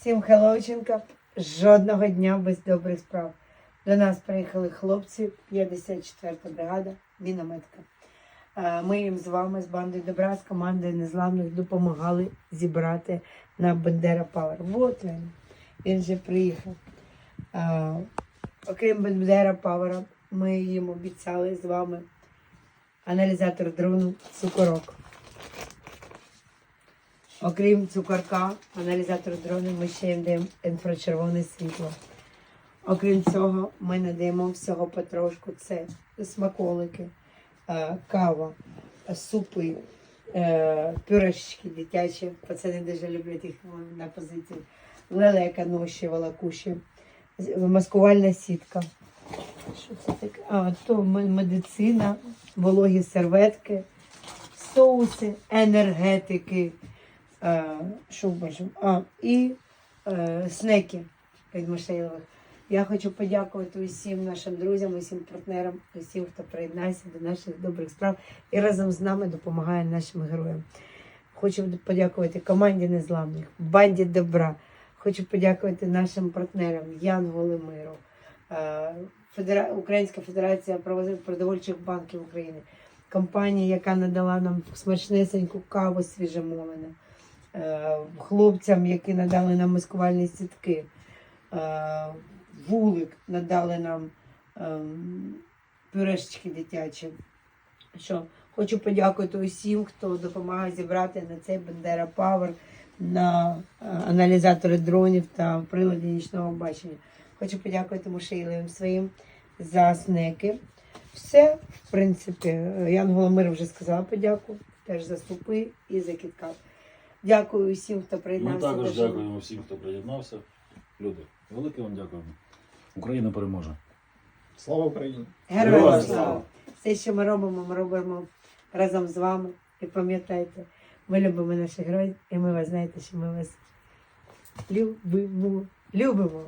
Всім хеллоученка. Жодного дня без добрих справ. До нас приїхали хлопці, 54-та бригада, мінометка. Е, Ми їм з вами, з бандою добра, з командою незламних допомагали зібрати на Бендера Павер. Вот він. Він вже приїхав. Е, Окрім Бендера Павера, ми їм обіцяли з вами аналізатор дрону цукорок. Окрім цукорка, аналізатор дрону, ми ще даємо інфрачервоне світло. Окрім цього, ми надаємо всього потрошку. Це смаколики, е, кава, супи, е, пюрешечки дитячі. Пацани дуже люблять їх на позиції. Лелека, ноші, волокуші, маскувальна сітка. Що це таке? А, то медицина, вологі серветки, соуси, енергетики. Е, що бачимо? А, і е, снеки від Мишелевих. Я хочу подякувати усім нашим друзям, усім партнерам, усім, хто приєднався до наших добрих справ і разом з нами допомагає нашим героям. Хочу подякувати команді незламних, банді добра. Хочу подякувати нашим партнерам Янголи Миру, е, Федера... Українська Федерація продовольчих банків України, компанія, яка надала нам смачнесеньку каву свіжемолену, е, хлопцям, які надали нам маскувальні сітки, е, вулик надали нам ем, пюрешечки дитячі. Що хочу подякувати усім, хто допомагає зібрати на цей Бендера Павер, на е, аналізатори дронів та прилади нічного бачення. Хочу подякувати Мушейлевим своїм за снеки. Все, в принципі, е, Ян Голомир вже сказала подяку, теж за супи і за кіткав. Дякую усім, хто Ми приєднався. також до дякуємо всім, хто приєднався. Люди, велике вам дякуємо. Україна переможе. Слава Україні! Героям Героям слава! слава! Все, що ми робимо, ми робимо разом з вами. І пам'ятайте, ми любимо наших героїв, і ми вас знаєте, що ми вас любимо. Любимо.